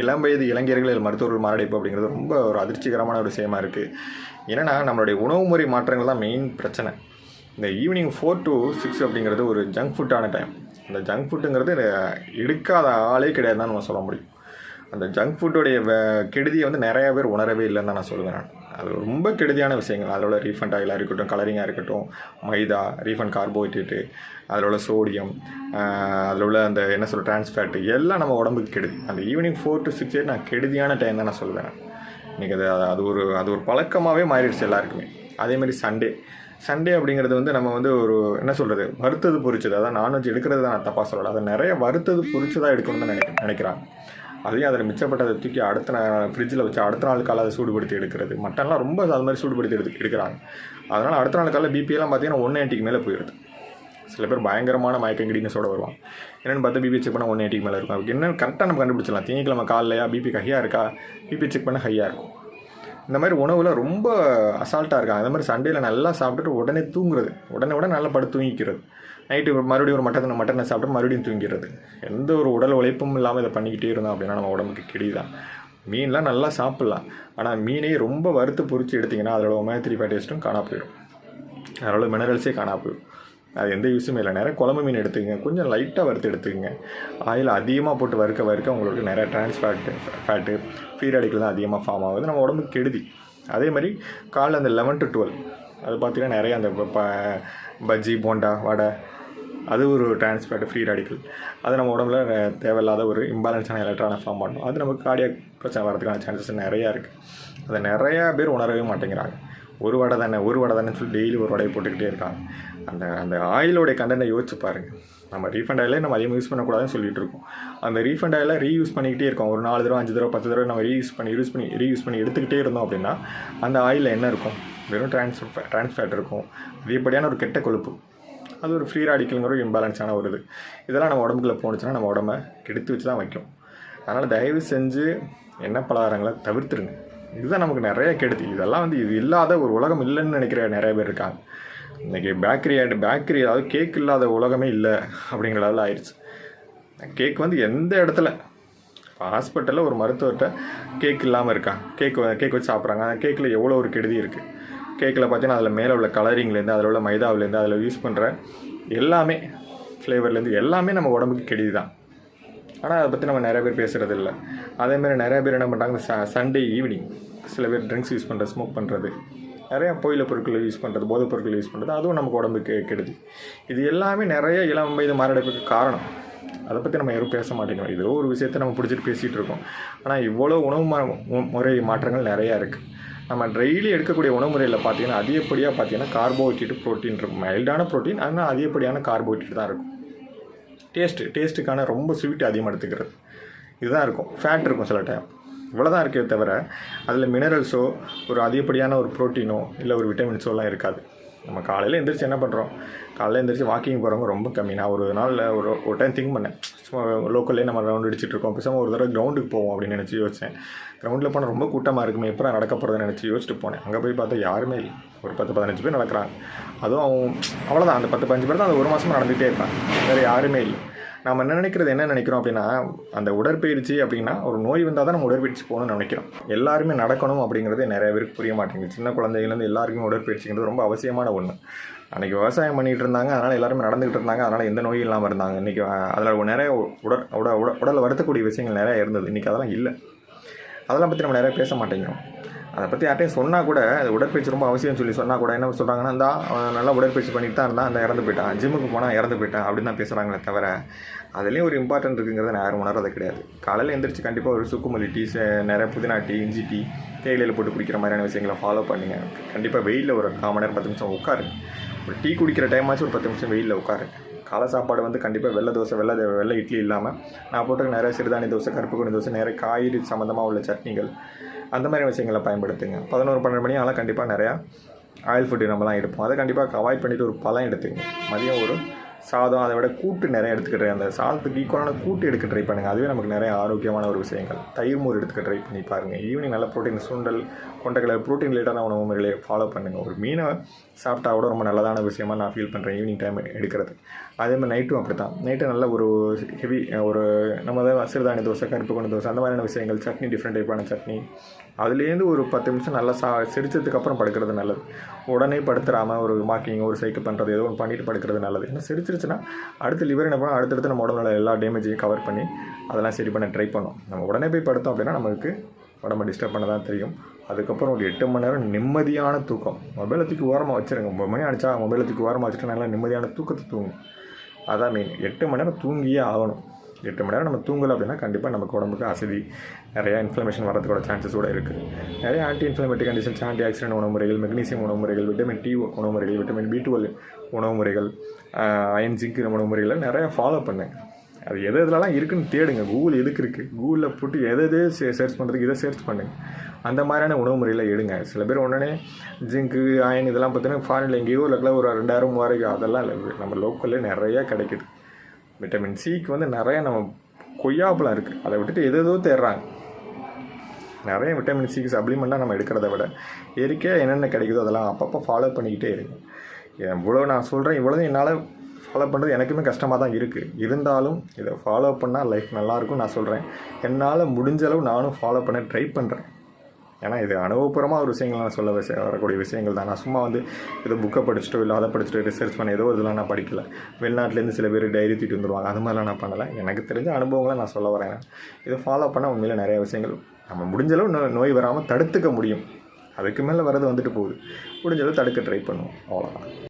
இளம் வயது இளைஞர்களில் மருத்துவர்கள் மாரடைப்பு அப்படிங்கிறது ரொம்ப ஒரு அதிர்ச்சிகரமான ஒரு விஷயமா இருக்குது என்னென்னா நம்மளுடைய உணவு முறை மாற்றங்கள் தான் மெயின் பிரச்சனை. இந்த ஈவினிங் ஃபோர் டு சிக்ஸ் அப்படிங்கிறது ஒரு ஜங்க் ஃபுட்டான டைம் அந்த ஜங்க் ஃபுட்டுங்கிறது எடுக்காத ஆளே கிடையாதுன்னு நம்ம சொல்ல முடியும். அந்த ஜங்க் ஃபுட்டோடைய கெடுதியை வந்து நிறைய பேர் உணரவே இல்லைன்னு தான் நான் சொல்லுவேன் நான். அது ரொம்ப கெடுதியான விஷயங்கள். அதில் ரீஃபண்ட் ஆயிலாக இருக்கட்டும் கலரிங்காக இருக்கட்டும் மைதா ரீஃபண்ட் கார்போஹைட்ரேட்டு அதில் உள்ள சோடியம் அதில் உள்ள அந்த என்ன சொல்கிற trans எல்லாம் நம்ம உடம்புக்கு கெடுதி. அந்த ஈவினிங் ஃபோர் டு சிக்ஸ் நான் கெடுதியான டைம் தான் நான் சொல்லுவேன் இன்றைக்கி அது அது ஒரு அது ஒரு பழக்கமாகவே மாறிடுச்சு எல்லாருக்குமே. அதேமாதிரி சண்டே சண்டே அப்படிங்கிறது வந்து நம்ம வந்து ஒரு என்ன சொல்கிறது வறுத்தது பொறிச்சது அதான் நான்வெஜ் எடுக்கிறது தான் நான் தப்பாக சொல்லலை. அதை நிறைய வறுத்தது பொறிச்சதாக எடுக்கணும்னு நினைக்க நினைக்கிறாங்க. அதையும் அதில் மிச்சப்பட்டதை தூக்கி அடுத்த நாள் ஃப்ரிட்ஜில் வச்சு அடுத்த நாள் காலை அதை சூடுபடுத்தி எடுக்கிறது. மட்டன்லாம் ரொம்ப அது மாதிரி சூடுபடுத்தி எடுத்து எடுக்கிறாங்க. அதனால் அடுத்த நாள் காலையில் பிபியெல்லாம் பார்த்தீங்கன்னா ஒன் எயிட்டிக்கு மேலே போயிடுது. சில பேர் பயங்கரமான மயக்கங்கிடின்னு சொல்ல வருவாங்க. என்னென்னு பார்த்தா பிபி செக் பண்ணால் ஒன் எயிட்டிக்கு மேலே இருக்கும். அதுக்கு என்ன கரெக்டாக நம்ம கண்டுபிடிச்சலாம் திங்கக்கிழமை காலைலையா பிபி ஹையாக இருக்கா? பிபி செக் பண்ண ஹையாக இருக்கும். இந்த மாதிரி உணவில் ரொம்ப அசால்ட்டாக இருக்காங்க. அந்த மாதிரி சண்டேல நல்லா சாப்பிட்டுட்டு உடனே தூங்குறது. உடனே உடனே நல்லா படுத்து தூங்கிக்கிறது. நைட்டு மறுபடியும் ஒரு மட்டனை மட்டனை சாப்பிட்டு மறுபடியும் தூங்கிறது எந்த ஒரு உடல் உழைப்பும் இல்லாமல் இதை பண்ணிக்கிட்டே இருந்தோம் அப்படின்னா நம்ம உடம்புக்கு கெடிதான். மீன்லாம் நல்லா சாப்பிட்லாம். ஆனால் மீனே ரொம்ப வறுத்து பொறிச்சு எடுத்திங்கன்னா அதோட ஒமேகா த்ரீ ஃபேட் டேஸ்ட்டும் காணா போயிடும் அதோட மினரல்ஸே காணா போயிடும் அது எந்த யூஸுமே இல்லை. நிறைய குழம்பு மீன் எடுத்துக்கங்க. கொஞ்சம் லைட்டாக வறுத்து எடுத்துக்கங்க. ஆயில் அதிகமாக போட்டு வறுக்க வறுக்க உங்களுக்கு நிறையா ட்ரான்ஸ் ஃபேட்டு ஃப்ரீ ரேடிக்கல் தான் அதிகமாக ஃபார்ம் ஆகுது. நம்ம உடம்புக்கு கெடுதி. அதே மாதிரி காலைல அந்த லெவன் டு டுவெல் அது பார்த்தீங்கன்னா நிறையா அந்த ப- பஜ்ஜி போண்டா வடை அது ஒரு டிரான்ஸ்பேட் ஃப்ரீ ரேடிக்கல் அது நம்ம உடம்புல தேவையில்லாத ஒரு இம்பேலன்ஸான எலக்ட்ரானை ஃபார்ம் பண்ணும். அது நமக்கு கார்டியாக் பிரச்சனை வரதுக்கான சான்சஸ் நிறையா இருக்குது அதை நிறையா பேர் உணரவே மாட்டேங்கிறாங்க. ஒரு வடை தானே ஒரு வடை தானே சொல்லி டெய்லி ஒரு வடையை போட்டுக்கிட்டே இருக்காங்க. அந்த அந்த ஆயிலோடைய கண்டனை யோசிச்சு பாருங்கள் நம்ம ரீஃபண்ட் ஆயிலே நம்ம அதிகமாக யூஸ் பண்ணக்கூடாதுன்னு சொல்லிட்டு இருக்கோம். அந்த ரீஃபண்ட் ஆயிலை ரீயூஸ் பண்ணிக்கிட்டே இருக்கோம். ஒரு நாலு தடவை அஞ்சு தடவை பத்து தடவை நம்ம ரீயூஸ் பண்ணி யூஸ் பண்ணி ரீயூஸ் பண்ணி எடுத்துக்கிட்டே இருந்தோம் அப்படின்னா அந்த ஆயிலில் என்ன இருக்கும்? வெறும் டிரான்ஸ் டிரான்ஸ்ஃபேட் இருக்கும். அதிகப்படியான ஒரு கெட்ட கொழுப்பு. அது ஒரு ஃப்ரீ ராடிக்கலுங்கிற ஒரு இம்பேலன்ஸான ஒரு இது. இதெல்லாம் நம்ம உடம்புக்குள்ள போணுச்சுன்னா நம்ம உடம்ப கெடுத்து வச்சு தான் வைக்கும். அதனால் தயவு செஞ்சு எண்ணெய் பலகாரங்களை தவிர்த்துருங்க. இதுதான் நமக்கு நிறைய கெடுதி. இதெல்லாம் வந்து இது இல்லாத ஒரு உலகம் இல்லைன்னு நினைக்கிற நிறைய பேர் இருக்காங்க. இன்றைக்கி பேக்கரி பேக்கரி அதாவது கேக் இல்லாத உலகமே இல்லை அப்படிங்கிற லெவலில் ஆயிடுச்சு கேக் வந்து எந்த இடத்துல? இப்போ ஹாஸ்பிட்டலில் ஒரு மருத்துவர்கிட்ட கேக் இல்லாமல் இருக்கா கேக் கேக் வச்சு சாப்பிட்றாங்க. அந்த கேக்கில் எவ்வளோ ஒரு கெடுதி இருக்குது கேக்கில் பார்த்தீங்கன்னா அதில் மேலே உள்ள கலரிங்லேருந்து அதில் உள்ள மைதாவிலேருந்து அதில் யூஸ் பண்ணுற எல்லாமே ஃப்ளேவர்லேருந்து எல்லாமே நம்ம உடம்புக்கு கெடுதி தான். ஆனால் அதை பற்றி நம்ம நிறைய பேர் பேசுகிறது இல்லை. அதேமாதிரி நிறைய பேர் என்ன பண்ணுறாங்க ச சண்டே ஈவினிங் சில பேர் ட்ரிங்க்ஸ் யூஸ் பண்ணுறது ஸ்மோக் பண்ணுறது நிறையா புயல பொருட்கள் யூஸ் பண்ணுறது போதைப் பொருட்கள் யூஸ் பண்ணுறது அதுவும் நமக்கு உடம்புக்கு கெடுது. இது எல்லாமே நிறைய இளம் வயது மாரடைப்புக்கு காரணம். அதை பற்றி நம்ம யாரும் பேச மாட்டேங்கிறோம். ஏதோ ஒரு விஷயத்தை நம்ம பிடிச்சிட்டு பேசிகிட்டு இருக்கோம். ஆனால் இவ்வளோ உணவு மா- முறை மாற்றங்கள் நிறையா இருக்குது நம்ம டெய்லி எடுக்கக்கூடிய உணவு முறையில் பார்த்தீங்கன்னா அதிகப்படியாக பார்த்தீங்கன்னா கார்போஹைட்ரேட் ப்ரோட்டீன் இருக்கும் மைல்டான ப்ரோட்டீன் ஆனால் அதிகப்படியான கார்போஹைட்ரேட் தான் இருக்கும். டேஸ்ட்டு டேஸ்ட்டுக்கான ரொம்ப ஸ்வீட் அதிகமாக எடுத்துக்கிறது. இதுதான் இருக்கும். ஃபேட் இருக்கும் சில டைம் இவ்வளோ தான் இருக்கே தவிர அதில் மினரல்ஸோ ஒரு அதிகப்படியான ஒரு ப்ரோட்டீனோ இல்லை ஒரு விட்டமின்ஸோலாம் இருக்காது. நம்ம காலையில் எந்திரிச்சு என்ன பண்ணுறோம் காலையில் எந்திரிச்சு வாக்கிங் போகிறவங்க ரொம்ப கம்மி. நான் ஒரு நாள் ஒரு ஒரு டைம் திங்க் பண்ணேன். சும்மா லோக்கல்லே நம்ம ரவுண்ட் அடிச்சுட்டு இருக்கோம். பேசாமல் ஒரு தடவை கிரவுண்டுக்கு போவோம் அப்படின்னு நினச்சி யோசித்தேன் கிரவுண்டில் போனால் ரொம்ப கூட்டமாக இருக்குமே எப்போ நடக்க போகிறதுன்னு நினச்சி யோசிச்சுட்டு போனேன். அங்கே போய் பார்த்தா யாருமே இல்லை. ஒரு பத்து பதினஞ்சு பேர் நடக்கிறாங்க. அதுவும் அவன் அவ்வளோதான் அந்த பத்து பதினஞ்சு பேர் தான் அந்த ஒரு மாதமாக நடந்துகிட்டே இருப்பான் வேறு யாருமே இல்லை. நம்ம என்ன நினைக்கிறது என்ன நினைக்கிறோம் அப்படின்னா அந்த உடற்பயிற்சி அப்படின்னா ஒரு நோய் வந்தால் தான் நம்ம உடற்பயிற்சி போகணும்னு நினைக்கிறோம். எல்லாருமே நடக்கணும் அப்படிங்கிறது நிறைய பேருக்கு புரிய மாட்டேங்குது. சின்ன குழந்தைகள்லேருந்து எல்லாருக்குமே உடற்பயிற்சிங்கிறது ரொம்ப அவசியமான ஒன்று அன்றைக்கி விவசாயம் பண்ணிகிட்டு இருந்தாங்க அதனால் எல்லாருமே நடந்துகிட்டு இருந்தாங்க அதனால் எந்த நோயும் இல்லாமல் இருந்தாங்க. இன்றைக்கி அதில் நிறைய உடல் உட உட உடலை வருத்தக்கூடிய விஷயங்கள் நிறைய இருந்தது. இன்றைக்கி அதெல்லாம் இல்லை. அதெல்லாம் பற்றி நம்ம நிறைய பேச மாட்டேங்கிறோம். அதை பற்றி யார்ட்டையும் சொன்னால் கூட அது உடற்பயிற்சி ரொம்ப அவசியம்னு சொல்லி சொன்னால் கூட என்ன சொல்கிறாங்கன்னா இருந்தால் அவன் நல்லா உடற்பயிற்சி பண்ணிட்டு தான் இருந்தால் அந்த இறந்து போயிட்டான் ஜிம்முக்கு போனால் இறந்து போயிட்டான் அப்படின்னு தான் பேசுகிறாங்களே தவிர அதுலேயும் ஒரு இம்பார்ட்டன்ட் இருக்குங்கிறத நான் யாரும் உணர்றது கிடையாது. காலையில் எந்திரிச்சு கண்டிப்பாக ஒரு சுக்குமல்லி டீ சே- நிறைய புதினா டீ இஞ்சி டீ தேயிலையில் போட்டு குடிக்கிற மாதிரியான விஷயங்களை ஃபாலோ பண்ணுங்க. கண்டிப்பாக வெயிலில் ஒரு கால் மணி நேரம் பத்து நிமிஷம் உட்காரு. ஒரு டீ குடிக்கிற டைமாச்சும் ஒரு பத்து நிமிஷம் வெயிலில் உட்காரு. காலை சாப்பாடு வந்து கண்டிப்பாக வெள்ளை தோசை வெள்ளை வெள்ளை இட்லி இல்லாமல் நான் போட்டு நிறைய சிறுதானிய தோசை கருப்பு கொண்டு தோசை நிறைய காய்கறி சம்மந்தமாக உள்ள சட்னிகள் அந்த மாதிரி விஷயங்களை பயன்படுத்துங்க. பதினோரு பன்னெண்டு மணி ஆனால் கண்டிப்பாக நிறையா ஆயில் ஃபுட்டு நம்மலாம் எடுப்போம். அதை கண்டிப்பாக அவாய்ட் பண்ணிவிட்டு ஒரு பழம் எடுத்துங்க. மதியம் ஒரு சாதம் அதை விட கூட்டு நிறைய எடுத்துக்கிட்டு அந்த சாதத்துக்கு ஈக்குவலான கூட்டு எடுக்க ட்ரை பண்ணுங்கள் அதுவே நமக்கு நிறைய ஆரோக்கியமான ஒரு விஷயங்கள். தயிர் மோர் எடுத்துக்க ட்ரை பண்ணி பாருங்கள் ஈவினிங் நல்ல ப்ரோட்டீன் சுண்டல் கொண்டக்கடலை ப்ரோட்டீன் ரிலேட்டான உணவு முறைகளை ஃபாலோ பண்ணுங்கள் ஒரு மீனை சாப்பிட்டா கூட ரொம்ப நல்லதான விஷயமா நான் ஃபீல் பண்ணுறேன் ஈவினிங் டைம் எடுக்கிறது. அதே மாதிரி நைட்டும் அப்படி தான் நைட்டு நல்ல ஒரு ஹெவி ஒரு நம்ம தான் சிறுதானிய தோசை கருப்பு கொண்ட தோசை அந்த மாதிரியான விஷயங்கள் சட்னி டிஃப்ரெண்ட் டைப்பான சட்னி. அதுலேருந்து ஒரு பத்து நிமிஷம் நல்லா சா சிரிச்சதுக்கப்புறம் படுக்கிறது நல்லது. உடனே படுத்துறாமல் ஒரு வாக்கிங் ஒரு சைக்கிள் பண்ணுறது ஏதோ ஒன்று பண்ணிட்டு படுக்கிறது நல்லது. ஏன்னா சிரிச்சிருச்சுன்னா அடுத்து லிவர் என்ன பண்ணணும்? அடுத்தடுத்து நம்ம உடம்புல எல்லா டேமேஜையும் கவர் பண்ணி அதெல்லாம் சரி பண்ண ட்ரை பண்ணோம் நம்ம உடனே போய் படுத்தோம் அப்படின்னா நமக்கு உடம்பை டிஸ்டர்ப் பண்ண தான் தெரியும். அதுக்கப்புறம் ஒரு எட்டு மணி நேரம் நிம்மதியான தூக்கம். மொபைலை தூக்கி ஓரமாக வச்சுருங்க. ஒம்பது மணி அடிச்சா மொபைலை தூக்கி ஓரமாக வச்சுட்டு நல்லா நிம்மதியான தூக்கத்தை தூங்கும். அதான் மெயின் எட்டு மணி நேரம் தூங்கியே ஆகணும். எட்டு மணி நேரம் நம்ம தூங்கலை அப்படின்னா கண்டிப்பாக நமக்கு உடம்புக்கு அசதி நிறையா இன்ஃப்ளமேஷன் வரதுக்கூட சான்சஸ் கூட இருக்குது நிறைய anti inflammatory conditions anti oxidant உணவு முறைகள் மெக்னீசியம் உணவு முறைகள் விட்டமின் டி உணவு முறைகள் விட்டமின் பி டுவெல் உணவு முறைகள் அயன் ஜிங்க் உணவு முறைகளை நிறையா ஃபாலோ பண்ணுங்க அது எது எதுலலாம் இருக்குன்னு தேடுங்க. கூகுள் எதுக்கு இருக்குது கூகுளில் போட்டு எதை எது சர்ச் பண்ணுறதுக்கு இதை சர்ச் பண்ணுங்கள் அந்த மாதிரியான உணவு முறையில் எடுங்க. சில பேர் உடனே ஜிங்க்கு அயன் இதெல்லாம் பார்த்தீங்கன்னா ஃபாரினில் எங்கேயோ இல்லை ஒரு ரெண்டாயிரம் மூவாயிரம் அதெல்லாம் இல்லை. நம்ம லோக்கல்லே நிறையா கிடைக்குது. விட்டமின் சிக்கு வந்து நிறைய நம்ம கொய்யாப்பழம் இருக்குது அதை விட்டுட்டு எது எதோ தேடுறாங்க நிறைய விட்டமின் சிக்கு சப்ளிமெண்ட்டாக நம்ம எடுக்கிறத விட இயற்கையாக என்னென்ன கிடைக்குதோ அதெல்லாம் அப்பப்போ ஃபாலோ பண்ணிக்கிட்டே இருங்க. இவ்வளோ நான் சொல்கிறேன் இவ்வளோ என்னால் ஃபாலோ பண்ணுறது எனக்குமே கஷ்டமாக தான் இருக்குது இருந்தாலும் இதை ஃபாலோ பண்ணால் லைஃப் நல்லாயிருக்கும் நான் சொல்கிறேன் என்னால் முடிஞ்ச அளவு நானும் ஃபாலோ பண்ண ட்ரை பண்ணுறேன் ஏன்னா இது அனுபவபூர்வமாக ஒரு விஷயங்கள் நான் சொல்ல விஷயம் வரக்கூடிய விஷயங்கள் தான். நான் சும்மா வந்து ஏதோ புக்கை படிச்சுட்டோ இல்லை அதை படிச்சுட்டு ரிசர்ச் பண்ண ஏதோ இதெல்லாம் நான் படிக்கல. வெளிநாட்டிலேருந்து சில பேர் டைரி தூக்கிட்டு வந்துருவாங்க. அது மாதிரிலாம் நான் பண்ணலை. எனக்கு தெரிஞ்ச அனுபவங்களை நான் சொல்ல வரேன். இதை ஃபாலோ பண்ண உண்மையில் நிறைய விஷயங்கள். நம்ம முடிஞ்ச அளவு நோ நோய் வராமல் தடுத்துக்க முடியும். அதுக்கு மேலே வரது வந்துட்டு போகுது. முடிஞ்சளவு தடுக்க ட்ரை பண்ணுவோம். அவ்வளோதான்